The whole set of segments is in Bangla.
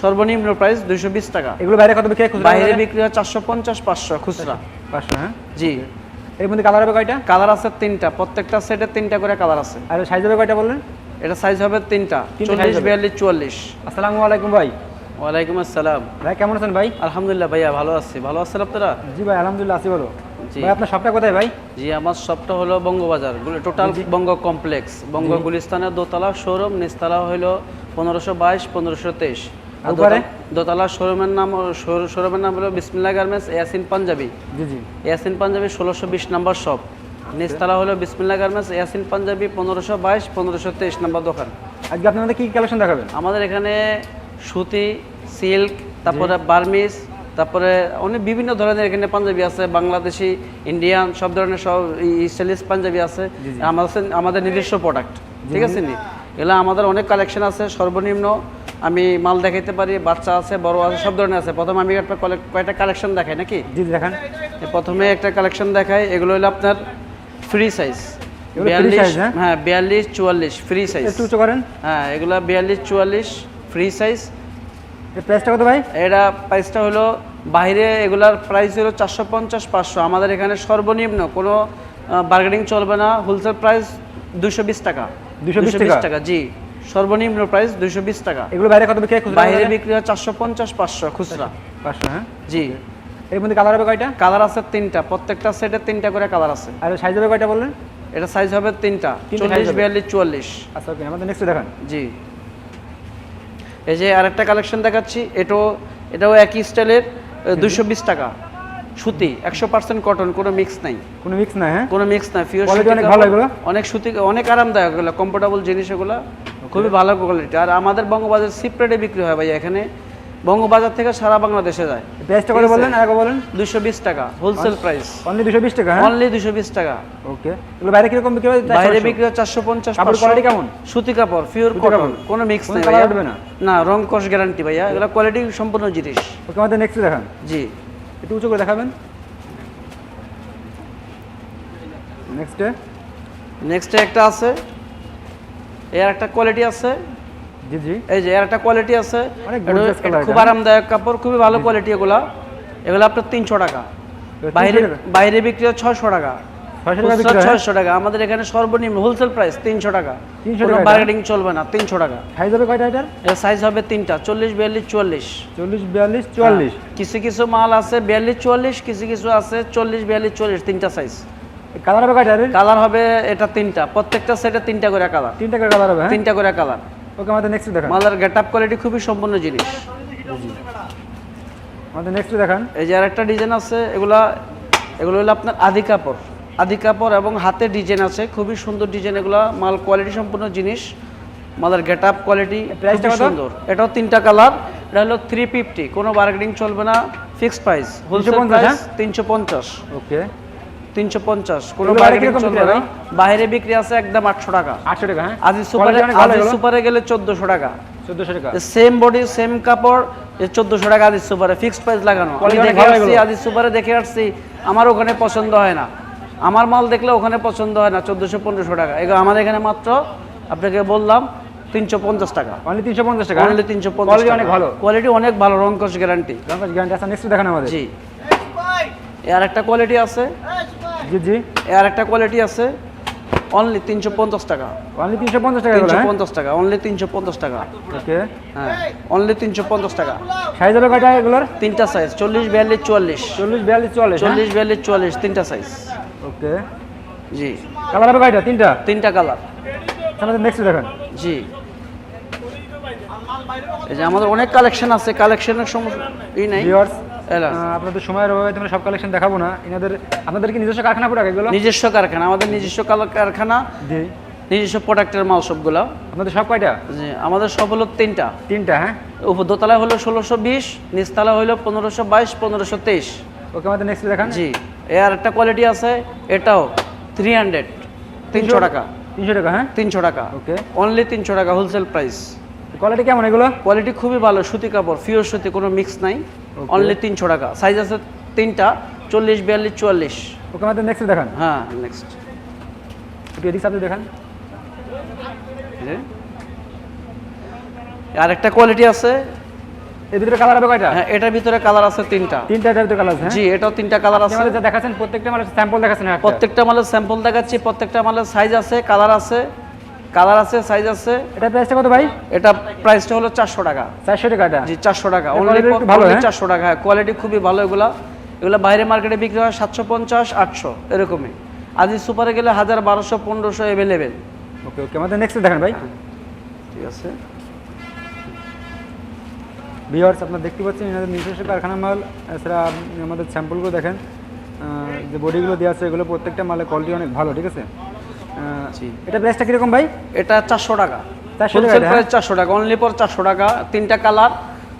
সর্বনিম্ন প্রাইস দুইশো বিশ টাকা। এগুলো বাইরে কত বিক্রি বাইরে বিক্রি হয় চারশো পঞ্চাশ পাঁচশো খুচরা। পাঁচশো হ্যাঁ? জি। এর মধ্যে কালার হবে কয়টা? কালার আছে তিনটা। প্রত্যেকটা সেটে তিনটা করে কালার আছে। আর সাইজ হবে কয়টা বললেন? এটা সাইজ হবে তিনটা। চল্লিশ বিয়াল্লিশ চুয়াল্লিশ। আসসালামু আলাইকুম ভাই। ওয়ালাইকুম আসসালাম। ভাই কেমন আছেন ভাই? আলহামদুলিল্লাহ ভাইয়া ভালো আছি। ভালো আছেন আপনারা? জি ভাই আলহামদুলিল্লাহ আছি বলো জি। ভাই আপনার শপটা কোথায় ভাই? জি আমার শপটা হলো বঙ্গবাজার। টোটাল বঙ্গ কমপ্লেক্স বঙ্গ গুলিস্তানের দোতলা শোরুম নিচতলা হলো পনেরোশো বাইশ পনেরোশো তেইশ। উপরে? দোতলা- শোরুমের নাম শোরুমের নাম হলো বিসমিল্লা গার্মেন্টস ইয়াসিন পাঞ্জাবি। জি জি। ইয়াসিন পাঞ্জাবি ষোলোশো বিশ নম্বর শপ। নিচতলা হলো বিসমিল্লা গার্মেন্টস ইয়াসিন পাঞ্জাবি পনেরোশো বাইশ পনেরোশো তেইশ নম্বর দোকান। আজকে আপনি আমাদের কি কালেকশন দেখাবেন? আমাদের এখানে সুতি সিল্ক তারপরে বার্মিস তারপরে অনেক বিভিন্ন ধরনের এখানে পাঞ্জাবি আছে বাংলাদেশি ইন্ডিয়ান সব ধরনের সব স্টাইলিশ পাঞ্জাবি আছে। আমাদের আমাদের নিজস্ব প্রোডাক্ট। ঠিক আছে নি? এগুলো আমাদের অনেক কালেকশন আছে সর্বনিম্ন আমি মাল দেখাইতে পারি বাচ্চা আছে বড় আছে সব ধরনের আছে। প্রথমে আমি একটা কয়েকটা কালেকশন দেখাই নাকি? জি দেখান। প্রথমে একটা কালেকশন দেখাই এগুলো হলো আপনার ফ্রি সাইজ বিয়াল্লিশ হ্যাঁ? হ্যাঁ বিয়াল্লিশ চুয়াল্লিশ ফ্রি সাইজ একটু করেন। হ্যাঁ এগুলা বিয়াল্লিশ চুয়াল্লিশ ফ্রি সাইজ প্রাইসটা কত ভাই? এটা প্রাইসটা হলো বাইরে এগুলার প্রাইস হলো চারশো পঞ্চাশ পাঁচশো। আমাদের এখানে সর্বনিম্ন কোনো বার্গেনিং চলবে না। হোলসেল প্রাইস দুশো বিশ টাকা। 220 220 টাকা? টাকা জি। সর্বনিম্ন প্রাইস দুশো বিশ টাকা। এগুলো বাইরে কত বিক্রি বাইরে বিক্রি হয় চারশো পঞ্চাশ পাঁচশো খুচরা। পাঁচশো হ্যাঁ? জি। এর মধ্যে কালার হবে কয়টা? কালার আছে তিনটা প্রত্যেকটা সেটে তিনটা করে কালার আছে। আর সাইজ হবে কয়টা বললেন? এটা সাইজ হবে তিনটা চল্লিশ বিয়াল্লিশ চুয়াল্লিশ। আচ্ছা ওকে আমাদের নেক্সট দেখান। জি। এই যে আরেকটা কালেকশন দেখাচ্ছি এটাও এটাও একই স্টাইলের দুশো বিশ টাকা। সুতি একশো পার্সেন্ট কটন কোনো মিক্স নাই। কোনো মিক্স না হ্যাঁ? কোনো মিক্স নাই Quality অনেক ভালো এগুলো? অনেক সুতি অনেক আরামদায়ক এগুলো কমফোর্টেবল জিনিস এগুলো। খুবই ভালো কোয়ালিটি আর আমাদের বঙ্গবাজার সিপ রেটে বিক্রি হয় ভাই এখানে বঙ্গবাজার থেকে সারা বাংলাদেশে যায়। প্রাইসটা কত বললেন? আর বলেন। দুশো বিশ টাকা হোলসেল প্রাইস অনলি দুশো বিশ টাকা হ্যাঁ? অনলি দুশো বিশ টাকা। ওকে এগুলো বাইরে কীরকম বিক্রি হয়? বাইরে বিক্রি হয় চারশো পঞ্চাশ কাপড় quality কেমন? সুতি কাপড় পিওর কটন কোনো মিক্স নেই। উঠবে না? না রং কস গ্যারান্টি ভাইয়া। এগুলো কোয়ালিটি সম্পূর্ণ জিনিস। ওকে আমাদের নেক্সট দেখান। জি। একটু উঁচু করে দেখাবেন। নেক্সটে নেক্সটে একটা আছে। এর একটা কোয়ালিটি আছে। জি জি। এই যে এর একটা কোয়ালিটি আছে। খুব আরামদায়ক কাপড় খুবই ভালো কোয়ালিটি এগুলা। এগুলো আপনার তিনশো টাকা। বাইরে বাইরে বিক্রি হয় ছয়শো টাকা। ছয়শো টাকা হয়? আমাদের এখানে সর্বনিম্ন হোলসেল প্রাইস তিনশো টাকা। 300 কোনো টাকা বার্গেনিং চলবে না তিনশো টাকা। সাইজ হবে কয়টা এটার? এর সাইজ হবে তিনটা চল্লিশ বিয়াল্লিশ চুয়াল্লিশ। চল্লিশ বিয়াল্লিশ চুয়াল্লিশ। কিছু কিছু মাল আছে বিয়াল্লিশ চুয়াল্লিশ কিছু কিছু আছে চল্লিশ বিয়াল্লিশ চল্লিশ তিনটা সাইজ কালার হবে কয়টা কালার হবে এটা তিনটা। প্রত্যেকটা সেটে তিনটা করে কালার তিনটা করে কালার হবে হ্যাঁ? তিনটা করে কালার ওকে আমাদের নেক্সট দেখান। মালের গেট আপ কোয়ালিটি খুবই সম্পূর্ণ জিনিস। আমাদের নেক্সট দেখান। এই যে আরেকটা ডিজাইন আছে এগুলা এগুলো হলো আপনার আদি কাপড়। আদি কাপড় এবং হাতে ডিজাইন আছে খুবই সুন্দর ডিজাইন এগুলা মাল কোয়ালিটি সম্পূর্ণ জিনিস। মালের গেট আপ কোয়ালিটি সুন্দর। এটাও তিনটা কালার এটা হলো থ্রি ফিফটি কোনো বার্গেনিং চলবে না ফিক্সড প্রাইস হোলসেল প্রাইস? তিনশো পঞ্চাশ। ওকে তিনশো পঞ্চাশ। কোনো বাইরে বিক্রি না। হয়? বাইরে বিক্রি আছে একদম আটশো টাকা। আটশো টাকা হ্যাঁ? আজি সুপারে আজি সুপারে গেলে চোদ্দশো টাকা। চোদ্দোশো টাকা। সেম বডি সেম কাপড় চোদ্দশো টাকা আদি সুপারে। ফিক্সড প্রাইস লাগানো। আমি দেখে আসছি। সুপারে দেখে আসছি আমার ওখানে পছন্দ হয় না। আমার মাল দেখলে ওখানে পছন্দ হয় না চোদ্দশো পনেরোশো টাকা। এগুলো আমাদের এখানে মাত্র আপনাকে বললাম তিনশো পঞ্চাশ টাকা। অনলি তিনশো পঞ্চাশ টাকা অনলি তিনশো পঞ্চাশ কোয়ালিটি অনেক ভালো। কোয়ালিটি অনেক ভালো রঙ্কশ গ্যারান্টি রঙ্কশ গ্যারান্টি আছে নেক্সট দেখান আমাদের। জি। এর একটা কোয়ালিটি আছে। জি জি। এর একটা কোয়ালিটি আছে অনলি তিনশো পঞ্চাশ টাকা। অনলি তিনশো পঞ্চাশ টাকা তিনশো হ্যাঁ? পঞ্চাশ টাকা অনলি তিনশো পঞ্চাশ টাকা। ওকে। হ্যাঁ অনলি তিনশো পঞ্চাশ টাকা। সাইজ হবে কয়টা এগুলোর? তিনটা সাইজ চল্লিশ বিয়াল্লিশ চুয়াল্লিশ। চল্লিশ বিয়াল্লিশ চুয়াল্লিশ হ্যাঁ? চল্লিশ বিয়াল্লিশ চুয়াল্লিশ তিনটা সাইজ ওকে। জি। কালার হবে কয়টা? তিনটা? তিনটা কালার আমাদের নেক্সট দেখান। জি। এই যে আমাদের অনেক কালেকশন আছে কালেকশনের সমস্যা ই নাই। ভিউয়ার্স। আপনাদের সময়ের অভাবে তোমরা সব কালেকশন দেখাবো না। এনাদের আপনাদের কি নিজস্ব কারখানা প্রোডাক্ট এগুলো? নিজস্ব কারখানা আমাদের নিজস্ব কারখানা জি। নিজস্ব প্রোডাক্টের মাল সবগুলো। আপনাদের সব কয়টা? জি আমাদের সব হলো তিনটা। তিনটা হ্যাঁ? উপর দোতলায় হলো ষোলোশো বিশ নিচতলা হলো পনেরোশো বাইশ পনেরোশো তেইশ। ওকে আমাদের নেক্সট দেখান। জি এর একটা কোয়ালিটি আছে এটাও থ্রি হান্ড্রেড তিনশো টাকা। তিনশো টাকা হ্যাঁ? তিনশো টাকা। ওকে। অনলি তিনশো টাকা হোলসেল প্রাইস কোয়ালিটি কেমন এগুলো? কোয়ালিটি খুবই ভালো সুতি কাপড় ফিওর সুতি কোনো মিক্স নাই. অনলি তিনশো টাকা। সাইজ আছে তিনটা চল্লিশ বিয়াল্লিশ চুয়াল্লিশ। ওকে আমাদের নেক্সট দেখান। হ্যাঁ নেক্সট একটু এদিক সাথে দেখান। আর একটা কোয়ালিটি আছে। এর ভিতরে কালার হবে কয়টা? হ্যাঁ এটার ভিতরে কালার আছে তিনটা। তিনটা এটার ভিতরে কালার আছে হ্যাঁ? জি এটাও তিনটা কালার আছে। আমাদের যা দেখাচ্ছেন প্রত্যেকটা মালের স্যাম্পল দেখাচ্ছেন প্রত্যেকটা মালের স্যাম্পল দেখাচ্ছি প্রত্যেকটা মালের সাইজ আছে কালার আছে। কালার আছে সাইজ আছে। এটা প্রাইসটা কত ভাই? এটা প্রাইসটা হলো চারশো টাকা। চারশো টাকাটা জি চারশো টাকা। এর অনলি ভালো, হ্যাঁ? চারশো টাকা। হ্যাঁ কোয়ালিটি খুবই ভালো এগুলা। এগুলা বাইরে মার্কেটে বিক্রি হয় সাতশো পঞ্চাশ আটশো এরকমই। আজি সুপারে গেলে হাজার বারোশো পনেরোশো অ্যাভেলেবেল ওকে ওকে আমাদের নেক্সট দেখেন ভাই। ঠিক আছে। ভিওয়ার্স আপনারা দেখতে পাচ্ছেন এনাদের নিজস্ব কারখানা মাল। এছাড়া আমাদের স্যাম্পলগুলো দেখেন। যে বডিগুলো দেওয়া আছে এগুলো প্রত্যেকটা মালের কোয়ালিটি অনেক ভালো ঠিক আছে। এটা প্রাইসটা কীরকম ভাই? এটা চারশো টাকা। 400 টাকা হোলসেল এটা, প্রাইস চারশো টাকা অনলি পর চারশো টাকা। তিনটা কালার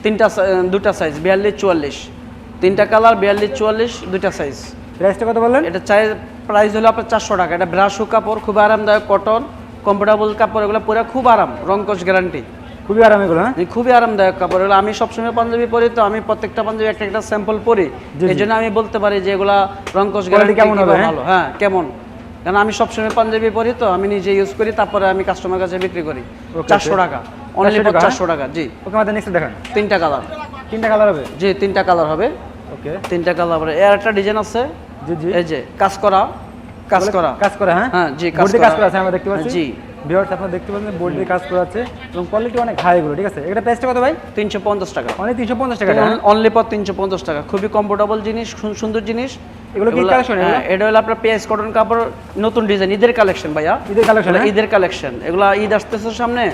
তিনটা দুটা সাইজ বিয়াল্লিশ চুয়াল্লিশ। তিনটা কালার বিয়াল্লিশ চুয়াল্লিশ দুইটা সাইজ প্রাইসটা কত বললেন? এটা চাই প্রাইস হলো আপনার চারশো টাকা। এটা ব্রাশু কাপড় খুব আরামদায়ক কটন কমফোর্টেবল কাপড় এগুলো পুরো খুব আরাম রঙ্কশ গ্যারান্টি খুবই আরাম এগুলো হ্যাঁ? খুবই আরামদায়ক কাপড়। এগুলো আমি সবসময় পাঞ্জাবি পরি তো আমি প্রত্যেকটা পাঞ্জাবি একটা একটা স্যাম্পল পরি। এই জন্য আমি বলতে পারি যে এগুলা রঙ্কশ গ্যারান্টি কেমন হবে, হ্যাঁ? ভালো। হ্যাঁ কেমন? কারণ আমি সবসময় পাঞ্জাবি পরি তো আমি নিজে ইউজ করি তারপরে আমি কাস্টমার কাছে বিক্রি করি। চারশো টাকা। অনলি 400 চারশো টাকা জি। ওকে আমাদের নেক্সট দেখান। তিনটা কালার তিনটা কালার হবে? জি তিনটা কালার হবে। ওকে তিনটা কালার হবে। এর একটা ডিজাইন আছে। জি জি। এই যে কাজ করা কাজ করা। কাজ করা হ্যাঁ? হ্যাঁ, জি। কাজ করা আছে আমরা দেখতে পাচ্ছি। জি। ভিউয়ার্স আপনারা দেখতে পাচ্ছেন বডিতে কাজ করা আছে এবং কোয়ালিটি অনেক হাই এগুলো ঠিক আছে? এটা প্রাইসটা কত ভাই? তিনশো পঞ্চাশ টাকা। অনেক তিনশো পঞ্চাশ টাকা? অনলি পর তিনশো পঞ্চাশ টাকা। খুবই কমফোর্টেবল জিনিস সুন্দর জিনিস। এগুলো কি collection হ্যাঁ, এটা হলো আপনার পেঁয়াজ কটন কাপড় নতুন ডিজাইন ঈদের কালেকশন ভাইয়া। ঈদের এগুলা হ্যাঁ? ঈদের কালেকশন এগুলা ঈদ আসতেছে সামনে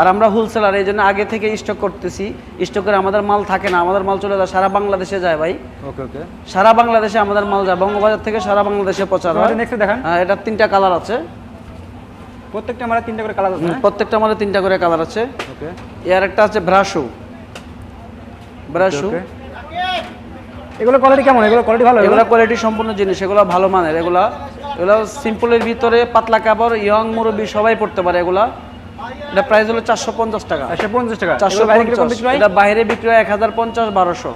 আর আমরা হোলসেলার এই জন্য আগে থেকে স্টক করতেছি। স্টক করে আমাদের মাল থাকে না আমাদের মাল চলে যায় সারা বাংলাদেশে যায় ভাই। ওকে ওকে সারা বাংলাদেশে আমাদের মাল যায় বঙ্গবাজার থেকে সারা বাংলাদেশে প্রচার হয়। নেক্সট দেখান। হ্যাঁ, এটার তিনটা কালার আছে। প্রত্যেকটা আমরা তিনটা করে কালার আছে হ্যাঁ? প্রত্যেকটা তিনটা করে কালার আছে। ওকে এর একটা আছে ব্রাশু ব্রাশু এগুলো কোয়ালিটি কেমন? এগুলো কোয়ালিটি ভালো এগুলো? কোয়ালিটি সম্পূর্ণ জিনিস এগুলো ভালো মানের এগুলা। এগুলো সিম্পলের ভিতরে পাতলা কাপড় ইয়ং মুরব্বী সবাই পড়তে পারে এগুলা। এটা প্রাইস হলো চারশো পঞ্চাশ টাকা। চারশো পঞ্চাশ টাকা। চারশো বাইরে বিক্রি হয়? এটা বাইরে বিক্রি হয় এক হাজার পঞ্চাশ বারোশো।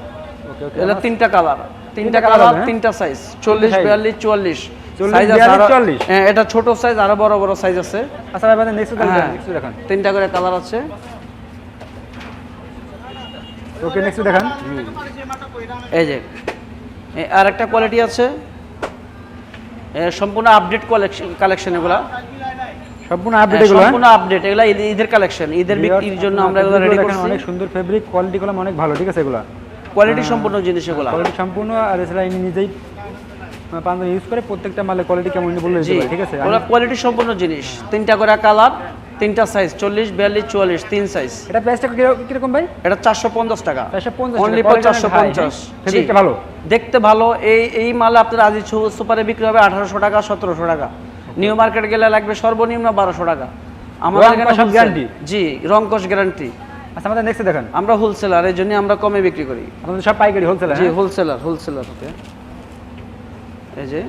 এটা তিনটা কালার তিনটা কালার হ্যাঁ? তিনটা সাইজ চল্লিশ size? বিয়াল্লিশ চুয়াল্লিশ। 40, সাইজ আছে 42, আরো- 44? হ্যাঁ এটা ছোট সাইজ আরও বড় বড় সাইজ আছে। আচ্ছা ভাই নেক্সট দেখান হ্যাঁ। তিনটা করে কালার আছে। ওকে নেক্সট দেখান। এই যে আর একটা কোয়ালিটি আছে। সম্পূর্ণ আপডেট কালেকশন কালেকশন এগুলা। সম্পূর্ণ হ্যাঁ, আপডেট এগুলো? সম্পূর্ণ আপডেট এগুলা ঈদের কালেকশন ঈদের বিক্রির জন্য আমরা এগুলো রেডি করছি। অনেক সুন্দর ফেব্রিক কোয়ালিটি গুলো অনেক ভালো ঠিক আছে এগুলো? কোয়ালিটি সম্পূর্ণ জিনিস এগুলা। কোয়ালিটি সম্পূর্ণ আর এছাড়া নিজেই পাঞ্জাবি ইউজ করে প্রত্যেকটা কোয়ালিটি কেমন বলে ঠিক আছে? ওগুলা কোয়ালিটি সম্পূর্ণ জিনিস। তিনটা করে কালার তিনটা সাইজ চল্লিশ বিয়াল্লিশ চুয়াল্লিশ তিন সাইজ এটা প্রাইসটা কীরকম ভাই? এটা চারশো পঞ্চাশ টাকা। অনলি চারশো পঞ্চাশ হ্যাঁ? ভালো। দেখতে ভালো। এই এই মাল আপনার আজি সুপারে বিক্রি হবে আঠারোশো টাকা সতেরোশো টাকা। নিউ মার্কেট গেলে লাগবে সর্বনিম্ন বারোশো টাকা। আমাদের এখানে কষের জি রংকশ গ্যারান্টি আচ্ছা আমাদের নেক্সট দেখান। আমরা হোলসেলার এই জন্য আমরা কমে বিক্রি করি। আপনাদের সব পাইকারি হোলসেল জি হোলসেলার হোলসেলার এই যে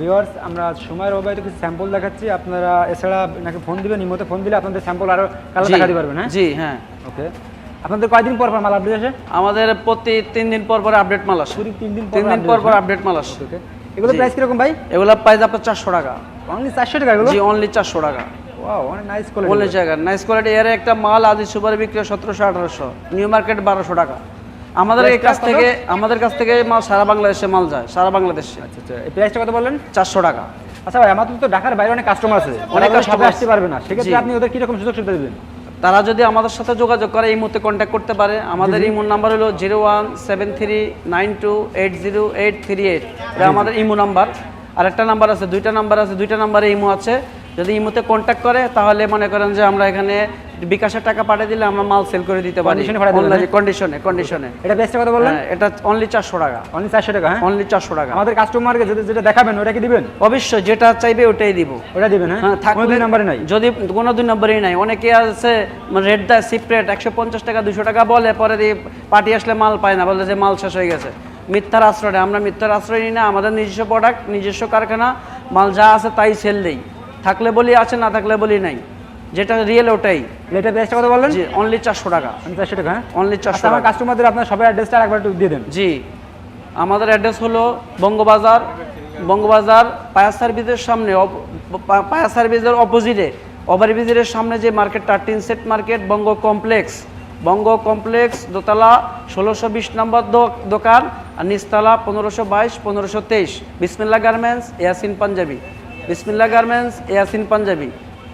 ভিউয়ার্স আমরা সময়ের অভাবে কিছু স্যাম্পল দেখাচ্ছি। আপনারা এছাড়া নাকি ফোন দিবেন? নিমতে ফোন দিলে আপনাদের স্যাম্পল আরও কালার দেখাতে পারবেন হ্যাঁ? জি হ্যাঁ। ওকে আপনাদের কয়দিন পর পর মাল আপডেট আসে? আমাদের প্রতি তিন দিন পর পর আপডেট মাল আসে। প্রতি তিন দিন তিন দিন পর পর আপডেট মাল আসে। ওকে এগুলো প্রাইস কীরকম ভাই? এগুলা প্রাইস আপনার চারশো টাকা। অনলি চারশো টাকা এগুলো? জি অনলি চারশো টাকা। নাইস কোয়ালিটি নাইস কোয়ালিটি এর একটা মাল আজ সুপার বিক্রি সতেরোশো আঠারোশো। নিউ মার্কেট বারোশো টাকা। আমাদের এই কাছ থেকে আমাদের কাছ থেকে মাল সারা বাংলাদেশে মাল যায় সারা বাংলাদেশে। আচ্ছা আচ্ছা। এই প্রাইসটা কত বললেন? চারশো টাকা। আচ্ছা ভাই আমাদের তো ঢাকার বাইরে অনেক কাস্টমার আছে। অনেক কাস্টমার আসতে পারবে না। সেক্ষেত্রে। আপনি ওদের কীরকম সুযোগ সুবিধা দেবেন? তারা যদি আমাদের সাথে যোগাযোগ করে এই মুহূর্তে কন্ট্যাক্ট করতে পারে। আমাদের ইমো নাম্বার হলো zero one seven three nine two eight zero eight three eight. এটা আমাদের ইমো নাম্বার আর একটা নাম্বার আছে দুইটা নাম্বার আছে দুইটা নাম্বারে ইমো আছে। যদি ইমোতে কন্ট্যাক্ট করে তাহলে মনে করেন যে আমরা এখানে বিকাশের টাকা পাঠিয়ে দিলে আমরা মাল সেল করে দিতে পারি। হ্যাঁ? কন্ডিশনে কন্ডিশনে এটা প্রাইসটা কত বললেন? এটা অনলি চারশো টাকা। অনলি চারশো টাকা হ্যাঁ? অনলি চারশো টাকা। আমাদের কাস্টমারকে যদি যেটা দেখাবেন ওটা কি দিবেন? অবশ্যই যেটা চাইবে ওটাই দিব। ওটা দিবেন হ্যাঁ? হ্যাঁ কোনো দুই নম্বরে নাই? যদি কোনো দুই নম্বরই নাই অনেকে আছে রেট দেয় সিপ রেট একশো পঞ্চাশ টাকা দুশো টাকা বলে পরে দিয়ে পার্টি আসলে মাল পায় না বলে যে মাল শেষ হয়ে গেছে। মিথ্যার আশ্রয় আমরা মিথ্যার আশ্রয় নিই না আমাদের নিজস্ব প্রোডাক্ট নিজস্ব কারখানা মাল যা আছে তাই সেল দেই। থাকলে বলি আছে না থাকলে বলি নাই। যেটা রিয়েল ওটাই। লেটার প্রাইসটা কত বললেন? জি অনলি চারশো টাকা। চারশো টাকা হ্যাঁ? অনলি চারশো আচ্ছা টাকা। কাস্টমারদের আপনার সবাই অ্যাড্রেসটা একবার একটু দিয়ে দেন। জি আমাদের অ্যাড্রেস হলো বঙ্গবাজার বঙ্গবাজার পায়া সার্ভিসের সামনে পায়া সার্ভিসের অপোজিটে ওভারব্রিজের সামনে যে মার্কেটটা tin shed market Banga complex Banga complex দোতলা ষোলোশো বিশ নম্বর দোকান আর নিচতলা পনেরোশো বাইশ পনেরোশো তেইশ। বিসমিল্লা গার্মেন্টস ইয়াসিন পাঞ্জাবি বিসমিল্লা গার্মেন্টস ইয়াসিন পাঞ্জাবি।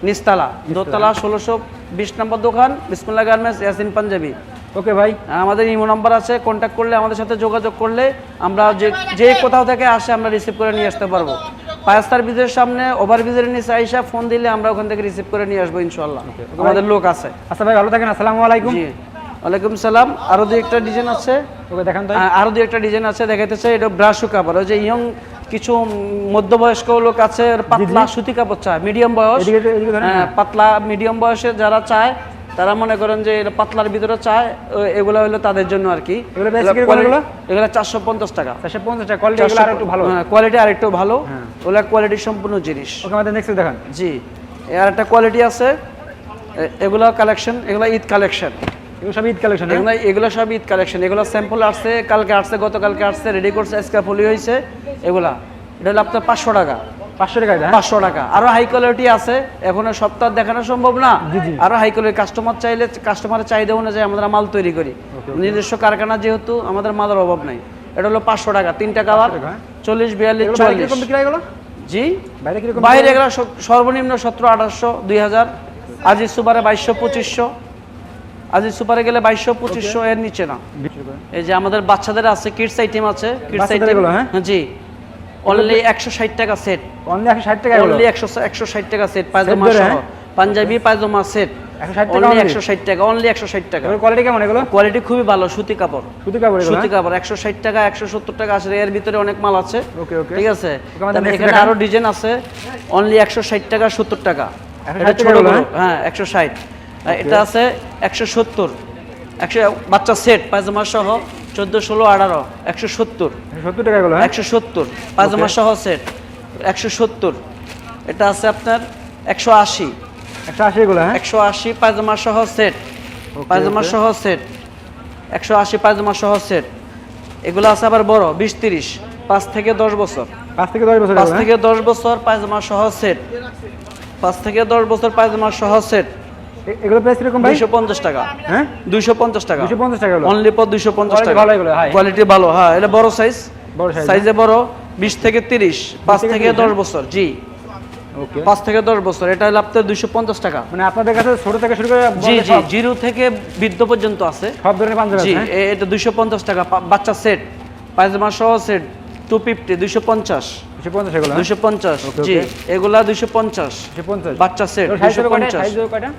নিচতলা দোতলা ষোলোশো বিশ নম্বর দোকান বিসমিল্লা গার্মেন্টস ইয়াসিন পাঞ্জাবি। ওকে ভাই। আমাদের ইমো নাম্বার আছে কন্ট্যাক্ট করলে আমাদের সাথে যোগাযোগ করলে আমরা যে যে কোথাও থেকে আসে আমরা রিসিভ করে নিয়ে আসতে পারব। পায়াস্তার ব্রিজের সামনে ওভার ব্রিজের নিচে আইসা ফোন দিলে আমরা ওখান থেকে রিসিভ করে নিয়ে আসব ইনশাল্লাহ আমাদের লোক আছে। আচ্ছা ভাই ভালো থাকেন আসসালামু আলাইকুম। ওয়ালাইকুম সালাম। আরও দুই একটা ডিজাইন আছে। ওকে দেখান তো। আহ, আরও দুই একটা ডিজাইন আছে দেখাইতেছে এটা ব্রাশু কাপড় ওই যে ইয়ং কিছু মধ্যবয়স্ক লোক আছে পাতলা সুতি কাপড় চায় মিডিয়াম বয়স। হ্যাঁ, পাতলা মিডিয়াম বয়সে যারা চায় তারা মনে করেন যে এটা পাতলার ভিতরে চায় এগুলো হলো তাদের জন্য আর কি। এগুলো চারশো পঞ্চাশ টাকা। চারশো পঞ্চাশ টাকা কোয়ালিটি আর একটু ভালো। কোয়ালিটি আর একটু ভালো। হ্যাঁ। ওগুলো কোয়ালিটি সম্পূর্ণ জিনিস। ওকে আমাদের নেক্সট দেখান। জি আর একটা কোয়ালিটি আছে এগুলো কালেকশন এগুলো ঈদ কালেকশন এগুলো সব ঈদ কালেকশন এগুলো এগুলো সব ঈদ কালেকশন এগুলো স্যাম্পল আসছে কালকে আসছে গতকালকে আসছে রেডি করছে হয়েছে এগুলা। এটা হলো আপনার পাঁচশো টাকা। পাঁচশো টাকা হ্যাঁ? পাঁচশো টাকা। আরও হাই কোয়ালিটি আছে এখন সপ্তাহ দেখানো সম্ভব না। আরও হাই কোয়ালিটি কাস্টমার চাইলে কাস্টমারের চাহিদা অনুযায়ী আমরা মাল তৈরি করি। নিজস্ব কারখানা যেহেতু আমাদের মালের অভাব নাই। এটা হলো পাঁচশো টাকা তিনটা কালার টাকা, হ্যাঁ। চল্লিশ বিয়াল্লিশ চল্লিশ। হয় জি? বাইরে এগুলো সর্বনিম্ন সতেরো আঠাশশো দুই হাজার। আজিজ সুপারে বাইশশো পঁচিশশো। আজিজ সুপারে গেলে বাইশশো পঁচিশশো এর নিচে না। এই যে আমাদের বাচ্চাদের আছে কিডস আইটেম আছে কিডস আইটেম হ্যাঁ? জি। অনলি একশো ষাট টাকা সেট অনলি একশো ষাট টাকা অনলি একশো একশো ষাট টাকা সেট পায়জামা হ্যাঁ? পাঞ্জাবি পায়জামা সেট অনলি একশো ষাট টাকা অনলি একশো ষাট টাকা। কোয়ালিটি কেমন এগুলো? কোয়ালিটি খুবই ভালো সুতি কাপড়। সুতি কাপড় সুতি কাপড় একশো ষাট টাকা একশো সত্তর টাকা আছে এর ভিতরে অনেক মাল আছে। ওকে ওকে ঠিক আছে? এখানে আরও ডিজাইন আছে। অনলি একশো ষাট টাকা সত্তর টাকা। এটা ছোট হ্যাঁ একশো ষাট। এটা আছে একশো সত্তর। একশো বাচ্চা সেট পায়জামা সহ চোদ্দ ষোলো আঠারো। একশো সত্তর। সত্তর টাকা এগুলো হ্যাঁ? একশো সত্তর। পায়জামা সহ সেট একশো সত্তর। এটা আছে আপনার একশো আশি। একশো আশি এগুলো হ্যাঁ? একশো আশি পায়জামা সহ সেট পায়জামা সহ সেট একশো আশি পায়জামা সহ সেট এগুলো আছে আবার বড় বিশ তিরিশ। পাঁচ থেকে দশ বছর। পাঁচ থেকে দশ বছর পাঁচ হ্যাঁ? থেকে দশ বছর পায়জামা সহ সেট পাঁচ থেকে দশ বছর পায়জামা সহ সেট এগুলো প্রাইস কীরকম ভাই? দুইশো পঞ্চাশ টাকা। হ্যাঁ? দুইশো পঞ্চাশ টাকা। দুশো পঞ্চাশ টাকা এগুলো। অনলি পর দুইশো পঞ্চাশ Quality টাকা। ভালো এগুলো, high। কোয়ালিটি ভালো হ্যাঁ এটা বড় সাইজ বড় size, সাইজে বড় বিশ থেকে তিরিশ পাঁচ থেকে থেকে 30, দশ হ্যাঁ? বছর জি। ওকে পাঁচ থেকে দশ বছর এটা হলো আপনার দুইশো পঞ্চাশ টাকা। মানে আপনাদের কাছে ছোট থেকে শুরু করে জি জি জিরো থেকে বৃদ্ধ পর্যন্ত আছে। সব ধরনের পাঞ্জাবি জি আছে হ্যাঁ? এটা দুইশো পঞ্চাশ টাকা বাচ্চা সেট পায়জামা সহ সেট টু ফিফটি দুইশো পঞ্চাশ। দুশো পঞ্চাশ এগুলো হ্যাঁ? দুইশো পঞ্চাশ Okay, জি okay. এগুলা দুইশো পঞ্চাশ। দুশো পঞ্চাশ। বাচ্চা সেট এগুলো size দুইশো হবে কয়টা?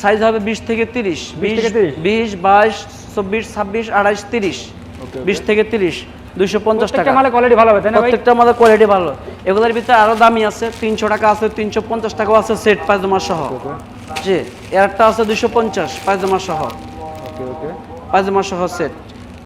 সাইজ হবে বিশ থেকে তিরিশ। 20 বিশ থেকে 30? বিশ বাইশ চব্বিশ ছাব্বিশ আড়াইশ তিরিশ। বিশ থেকে তিরিশ দুইশো পঞ্চাশ টাকা। মানে কোয়ালিটি ভালো হবে তাই না ভাই? প্রত্যেকটা আমাদের কোয়ালিটি ভালো। এগুলোর ভিতরে আরও দামি আছে তিনশো টাকা আছে তিনশো পঞ্চাশ টাকাও আছে সেট পায়জামা সহ। জি এর একটা আছে দুইশো পঞ্চাশ পায়জামা সহ। পায়জামা সহ সেট